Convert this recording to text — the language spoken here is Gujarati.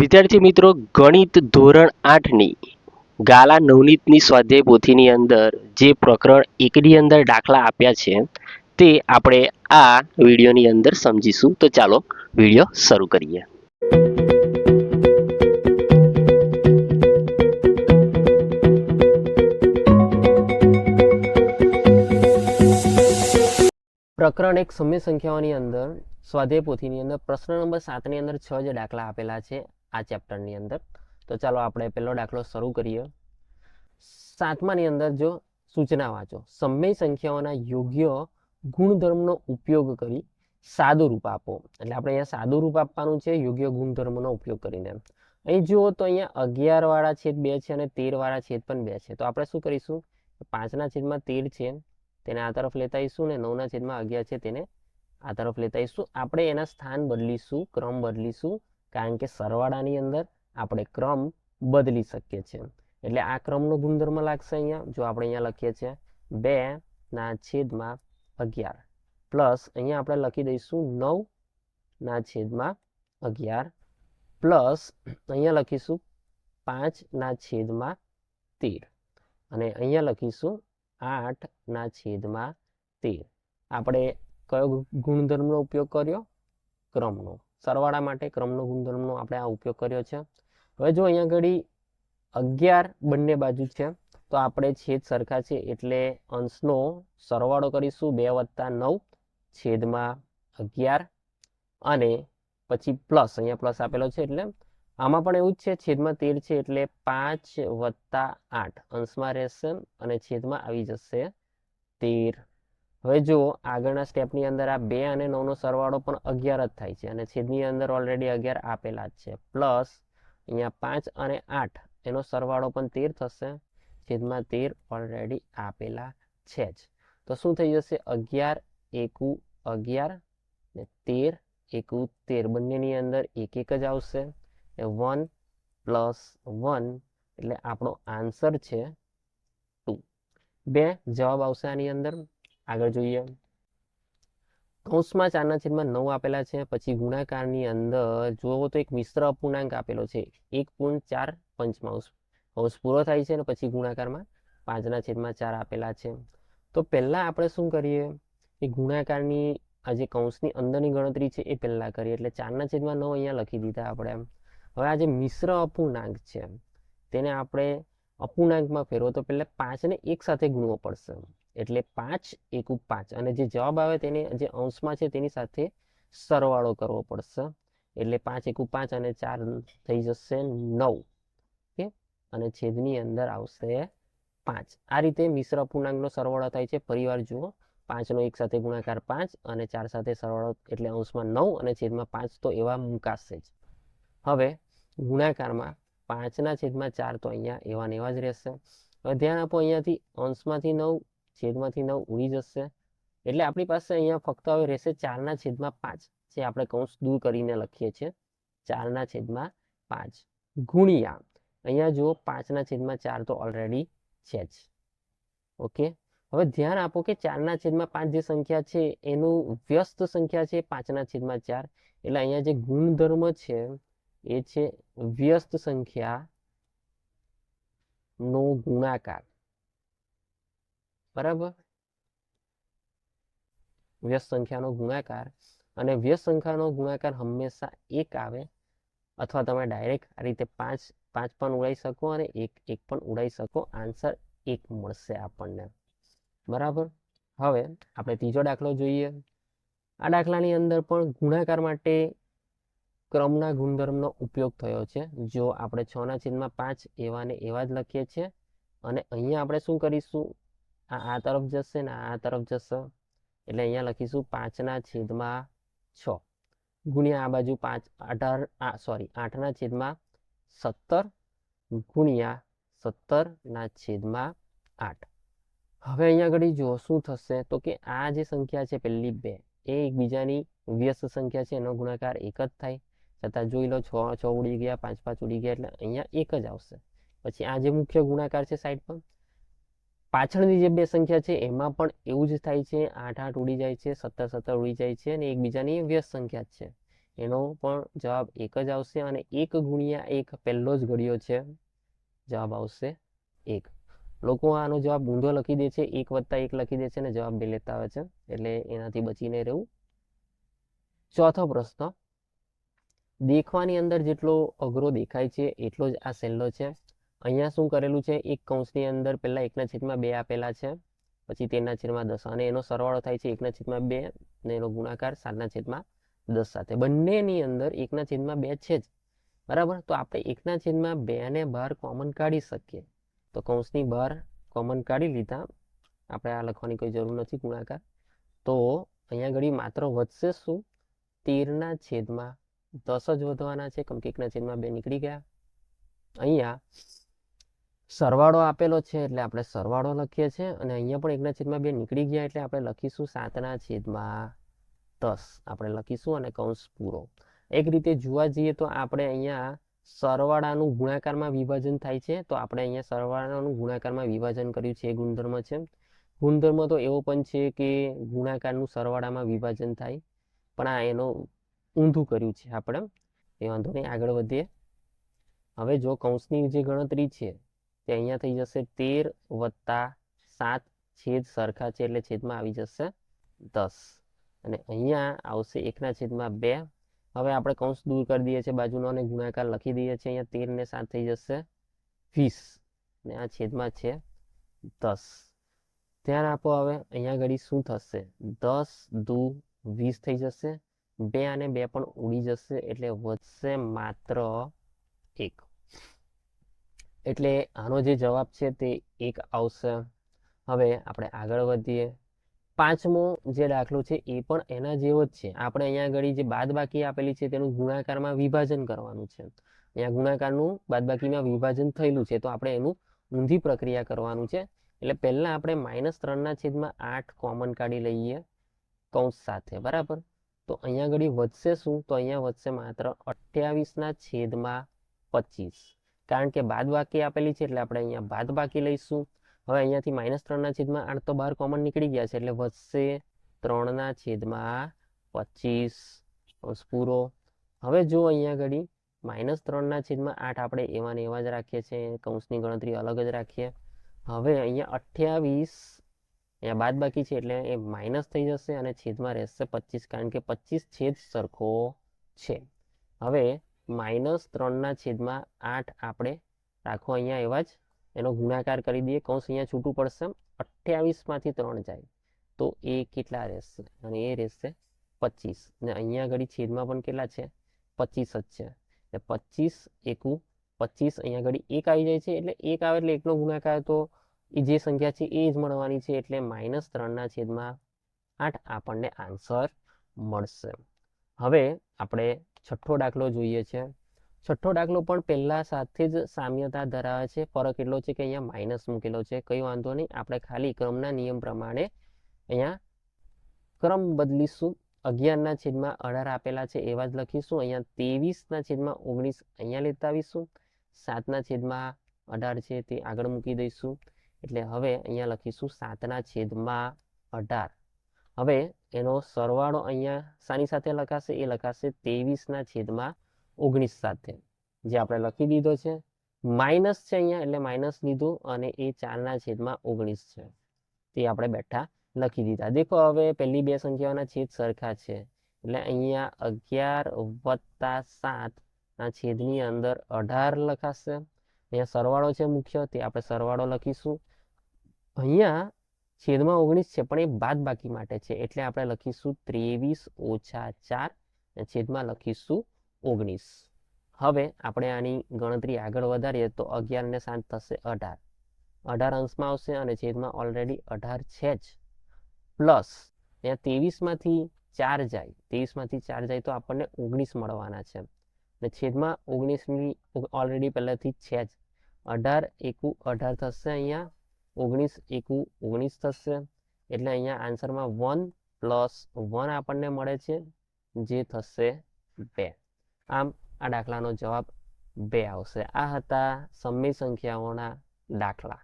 વિદ્યાર્થી મિત્રો, ગણિત ધોરણ આઠની ગાલા નવનીતની સ્વાધ્યાય પોથીની અંદર જે પ્રકરણ એકની અંદર દાખલા આપ્યા છે, તે આપણે આ વિડીયોની અંદર સમજીશું. તો ચાલો વીડિયો શરૂ કરીએ. પ્રકરણ એક સમય સંખ્યાઓની અંદર સ્વાધ્યાય પોથીની અંદર પ્રશ્ન નંબર સાતની અંદર છ જે દાખલા આપેલા છે. આ ચેપ્ટરની અંદર. તો ચાલો આપણે પહેલો દાખલો શરૂ કરીએ. સાતમાની અંદર જો સૂચના વાંચો. સમય સંખ્યાઓના યોગ્ય ગુણધર્મનો ઉપયોગ કરી સાદું રૂપ આપો. એટલે આપણે અહીંયા સાદું રૂપ આપવાનું છે, યોગ્ય ગુણધર્મનો ઉપયોગ કરીને. અહીં જુઓ તો અહીંયા અગિયાર વાળા છેદ બે છે અને તેર વાળા છેદ પણ બે છે. તો આપણે શું કરીશું? પાંચના છેદમાં તેર છે, તેને આ તરફ લેતા આવીશું ને નવના છેદમાં અગિયાર છે, તેને આ તરફ લેતા આવીશું. આપણે એના સ્થાન બદલીશું, ક્રમ બદલીશું. કારણ કે સરવાળાની અંદર આપણે ક્રમ બદલી શકીએ છીએ. એટલે આ ક્રમનો ગુણધર્મ લાગશે અહીંયા. જો આપણે અહીંયા લખીએ છીએ બે ના છેદમાં અગિયાર. પ્લસ અહીંયા આપણે લખી દઈશું નવ ના છેદમાં અગિયાર. પ્લસ અહીંયા લખીશું પાંચ ના છેદમાં તેર. અને અહીંયા લખીશું આઠ ના છેદમાં તેર. આપણે કયો ગુણધર્મનો ઉપયોગ કર્યો? ક્રમનો. સરવાળા માટે ક્રમનો ગુણધર્મનો આપણે આ ઉપયોગ કર્યો છે. હવે જો અહીંયા ઘડી અગિયાર બંને બાજુ છે, તો આપણે છેદ સરખા છે એટલે અંશનો સરવાળો કરીશું બે વત્તા નવ છેદમાં અગિયાર અને પછી પ્લસ, અહીંયા પ્લસ આપેલો છે એટલે આમાં પણ એવું જ છે, છેદમાં તેર છે એટલે પાંચ વત્તા આઠ અંશમાં રહેશે અને છેદમાં આવી જશે તેર. હવે જુઓ આગળના સ્ટેપની અંદર આ બે અને નવનો સરવાળો પણ અગિયાર જ થાય છે અને છેદની અંદર ઓલરેડી અગિયાર આપેલા જ છે. પ્લસ અહીંયા પાંચ અને આઠ, એનો સરવાળો પણ તેર થશે. છેદમાં તેર ઓલરેડી આપેલા છે જ. તો શું થઈ જશે? અગિયાર, એકુ અગિયાર ને તેર, એકુ તેર. બંનેની અંદર એક એક જ આવશે. વન પ્લસ વન એટલે આપણો આન્સર છે ટુ બે જવાબ આવશે આની અંદર. આગળ જોઈએ. કૌંસમાં ચારના છેદમાં નવ આપેલા છે, પછી ગુણાકારની અંદર જુઓ તો એક મિશ્ર અપૂર્ણાંક આપેલો છે, એક પૂર્ણ ચાર પંચમાંશ. કૌંસ પૂરો થાય છે અને પછી ગુણાકારમાં પાંચના છેદમાં ચાર આપેલા છે. તો પહેલાં આપણે શું કરીએ? એ ગુણાકારની આ જે કૌંસની અંદરની ગણતરી છે એ પહેલાં કરીએ, એટલે ચારના છેદમાં નવ અહીંયા લખી દીધા આપણે હવે આ જે મિશ્ર અપૂર્ણાંક છે, તેને આપણે અપૂર્ણાંકમાં ફેરવો તો પહેલાં પાંચને એક સાથે ગુણવો પડશે. એટલે પાંચ એકુ પાંચ. અને જે જવાબ આવે તેને, જે અંશમાં છે તેની સાથે સરવાળો કરવો પડશે. એટલે પાંચ એકુ પાંચ અને ચાર થઈ જશે નવ. ઓકે? અને છેદની અંદર આવશે પાંચ. આ રીતે મિશ્ર અપૂર્ણાંકનો સરવાળો થાય છે. પરિવાર જુઓ. પાંચનો એક સાથે ગુણાકાર પાંચ અને ચાર સાથે સરવાળો એટલે અંશમાં નવ અને છેદમાં પાંચ તો એવા મુકાશે જ. હવે ગુણાકારમાં પાંચના છેદમાં ચાર તો અહીંયા એવા ને એવા જ રહેશે. હવે ધ્યાન આપો અહીંયાથી. અંશમાંથી નવ છેદમાંથી નવ ઉડી જશે. એટલે આપણી પાસે અહીંયા ફક્ત હવે રહેશે ચારના છેદમાં પાંચ, જે આપણે કૌંસ દૂર કરીને લખીએ છીએ. ચારના છેદમાં પાંચ. ગુણ્યા, અહીંયા જુઓ પાંચના છેદમાં ચાર તો ઓલરેડી છે જ. ઓકે? હવે ધ્યાન આપો કે ચારના છેદમાં પાંચ જે સંખ્યા છે, એનું વ્યસ્ત સંખ્યા છે પાંચના છેદમાં ચાર. એટલે અહીંયા જે ગુણધર્મ છે, એ છે વ્યસ્ત સંખ્યા નો ગુણાકાર. બરાબર? વ્યસ્ત સંખ્યાનો ગુણાકાર અને વ્યસ્ત સંખ્યાનો ગુણાકાર હંમેશા એક આવે અથવા તમે ડાયરેક્ટ આ રીતે પાંચ પાંચ પણ ઉડાઈ શકો અને એક એક પણ ઉડાઈ શકો. આન્સર એક મળશે આપણને. બરાબર? હવે આપણે ત્રીજો દાખલો જોઈએ. આ દાખલાની અંદર પણ ગુણાકાર માટે ક્રમના ગુણધર્મનો ઉપયોગ થયો છે. જો આપણે છ ના છેદમાં પાંચ એવા ને એવા જ લખીએ છીએ અને અહીંયા આપણે શું કરીશું? આ આ તરફ જશે ને આ તરફ જશે. એટલે અહીંયા લખીશું પાંચના છેદમાં છ. ગુણ્યા આ બાજુ પાંચ, અઢાર સોરી આઠના છેદમાં સત્તર ગુણ્યા સત્તરના છેદમાં આઠ. હવે અહીંયા આગળ જુઓ શું થશે તો કે આ જે સંખ્યા છે પહેલી બે, એ એકબીજાની વ્યસ્ત સંખ્યા છે, એનો ગુણાકાર એક જ થાય. છતાં જોઈ લો છ છ ઉડી ગયા, પાંચ પાંચ ઉડી ગયા, એટલે અહીંયા એક જ આવશે. પછી આ જે મુખ્ય ગુણાકાર છે સાઈડ પર પાછળની જે બે સંખ્યા છે, એમાં પણ એવું જ થાય છે, આઠ આઠ ઉડી જાય છે, સત્તર સત્તર ઉડી જાય છે અને એકબીજાની વ્યસ્ત સંખ્યા છે. એનો પણ જવાબ એક જ આવશે અને એક ગુણ્યા એક પહેલો જ ઘડ્યો છે. જવાબ આવશે એક. લોકો આનો જવાબ ઊંધો લખી દે છે, એક વત્તા એક લખી દે છે અને જવાબ બે લેતા આવે છે. એટલે એનાથી બચીને રહેવું. ચોથો પ્રશ્ન. દેખવાની અંદર જેટલો અઘરો દેખાય છે, એટલો જ આ સહેલો છે. અહીંયા શું કરેલું છે? એક કૌંસની અંદર પહેલાં એકના છેદમાં બે આપેલા છે, પછી તેના છેદમાં દસ અને એનો સરવાળો થાય છે એકના છેદમાં બે અને એનો ગુણાકાર સાતના છેદમાં દસ સાથે. બંનેની અંદર એકના છેદમાં બે છે જ. બરાબર? તો આપણે એકના છેદમાં બે ને બહાર કોમન કાઢી શકીએ. તો કૌંસની બહાર કોમન કાઢી લીધા. આપણે આ લખવાની કોઈ જરૂર નથી, ગુણાકાર. તો અહીંયા ઘડી માત્ર વધશે શું? તેરના છેદમાં દસ જ વધવાના છે, કેમ કે એકના છેદમાં બે નીકળી ગયા. અહીંયા સરવાળો આપેલો છે એટલે આપણે સરવાળો લખીએ છીએ અને અહીંયા પણ એકના છેદમાં બે નીકળી ગયા એટલે આપણે લખીશું સાતના છેદમાં દસ. આપણે લખીશું અને કૌંસ પૂરો. એક રીતે જોવા જઈએ તો આપણે અહીંયા સરવાળાનું ગુણાકારમાં વિભાજન થાય છે. તો આપણે અહીંયા સરવાળાનું ગુણાકારમાં વિભાજન કર્યું છે એ ગુણધર્મ છે. ગુણધર્મ તો એવો પણ છે કે ગુણાકારનું સરવાળામાં વિભાજન થાય. પણ આ એનો ઊંધું કર્યું છે આપણે. એ વાંધો નહીં, આગળ વધીએ. હવે જો કૌંસની જે ગણતરી છે તે અહીંયા થઈ જશે તેર વત્તા સાત છેદ સરખા છે એટલે છેદમાં આવી જશે દસ. અને અહીંયા આવશે એકના છેદમાં બે. હવે આપણે કૌંસ દૂર કરી દઈએ છીએ બાજુનો અને ગુણાકાર લખી દઈએ છીએ. અહીંયા તેર ને સાત થઈ જશે વીસ. ને આ છેદમાં છે દસ. ધ્યાન આપો હવે અહીંયા ઘડી શું થશે? દસ દુ વીસ થઈ જશે. બે અને બે પણ ઉડી જશે એટલે વધશે માત્ર એક. એટલે આનો જે જવાબ છે તે એક આવશે. હવે આપણે આગળ વધીએ. પાંચમો જે દાખલો છે એ પણ એના જેવો જ છે. આપણે અહીંયા આગળ જે બાદબાકી આપેલી છે તેનું ગુણાકારમાં વિભાજન કરવાનું છે. અહીંયા ગુણાકારનું બાદબાકીમાં વિભાજન થયેલું છે, તો આપણે એનું ઊંધી પ્રક્રિયા કરવાનું છે. એટલે પહેલાં આપણે માઇનસ ત્રણના છેદમાં આઠ કોમન કાઢી લઈએ કૌંસ સાથે, બરાબર? તો અહીંયા આગળ વધશે શું? તો અહીંયા વધશે માત્ર અઠ્યાવીસના છેદમાં પચીસ. કારણ કે બાદ બાકી આપેલી છે એટલે આપણે અહીંયા બાદ બાકી લઈશું. હવે અહીંયાથી માઇનસ ત્રણના છેદમાં આઠ તો બહાર કોમન નીકળી ગયા છે એટલે વધશે ત્રણના છેદમાં પચીસ. પૂરો. હવે જો અહીંયા ઘડી માઇનસ ત્રણના છેદમાં આઠ આપણે એવા ને એવા જ રાખીએ છીએ. કૌંસની ગણતરી અલગ જ રાખીએ. હવે અહીંયા અઠ્યાવીસ. અહીંયા બાદ બાકી છે એટલે એ માઇનસ થઈ જશે અને છેદમાં રહેશે પચીસ. કારણ કે પચીસ છેદ સરખો છે. હવે માઇનસ ત્રણના છેદમાં આઠ આપણે રાખો અહીંયા એવા જ. એનો ગુણાકાર કરી દઈએ, કૌંસ અહીંયા છૂટું પડશે અઠ્યાવીસમાંથી ત્રણ જાય. તો એ કેટલા રહેશે? અને એ રહેશે પચીસ. ને અહીંયા ઘડી છેદમાં પણ કેટલા છે? પચીસ જ છે. એટલે પચીસ એકુ પચીસ અહીંયા ઘડી એક આવી જાય છે, એટલે એક આવે એટલે એકનો ગુણાકાર તો એ જે સંખ્યા છે એ જ મળવાની છે, એટલે માઇનસ ત્રણના છેદમાં આઠ આપણને આન્સર મળશે. હવે આપણે છઠ્ઠો દાખલો જોઈએ છે. છઠ્ઠો દાખલો પણ પહેલા સાથે જ સામ્યતા ધરાવે છે. ફરક એટલો છે કે અહીંયા માઇનસ મૂકેલો છે. કઈ વાંધો નહીં. આપણે ખાલી ક્રમના નિયમ પ્રમાણે અહીંયા ક્રમ બદલીશું. અગિયારના છેદમાં અઢાર આપેલા છે એવા જ લખીશું. અહીંયા ત્રેવીસના છેદમાં ઓગણીસ અહીંયા લેતા આવીશું. સાતના છેદમાં અઢાર છે તે આગળ મૂકી દઈશું. એટલે હવે અહીંયા લખીશું સાતના છેદમાં અઢાર. હવે એનો સરવાળો અહીંયા શાની સાથે લખાશે? એ લખાશે ત્રેવીસના છેદમાં ઓગણીસ સાથે. જે આપણે લખી દીધો છે. માઇનસ છે અહીંયા, એટલે માઇનસ લીધું અને એ ચારના છેદમાં ઓગણીસ છે. તે આપણે બેઠા લખી દીધા. દેખો, હવે પહેલી બે સંખ્યાઓના છેદ સરખા છે. એટલે અહીંયા અગિયાર વત્તા સાત ના છેદની અંદર અઢાર લખાશે. અહીંયા સરવાળો છે મુખ્ય, તે આપણે સરવાળો લખીશું. અહીંયા છેદમાં ઓગણીસ છે, પણ એ બાદ બાકી માટે છે. એટલે આપણે લખીશું ત્રેવીસ ઓછા ચાર છેદમાં લખીશું ઓગણીસ. હવે આપણે આની ગણતરી આગળ વધારીએ તો અગિયાર ને સાત થશે અઢાર. અઢાર અંશમાં આવશે અને છેદમાં ઓલરેડી અઢાર છે જ. પ્લસ અહીંયા ત્રેવીસમાંથી ચાર જાય. ત્રેવીસમાંથી ચાર જાય તો આપણને ઓગણીસ મળવાના છે. અને છેદમાં ઓગણીસની ઓલરેડી પહેલાંથી છે જ. અઢાર એકુ અઢાર થશે અહીંયા. ઓગણીસ એકુ ઓગણીસ થશે. એટલે અહીંયા આન્સરમાં વન પ્લસ વન આપણને મળે છે, જે થશે બે. આમ આ દાખલાનો જવાબ બે આવશે. આ હતા સમય સંખ્યાઓના દાખલા.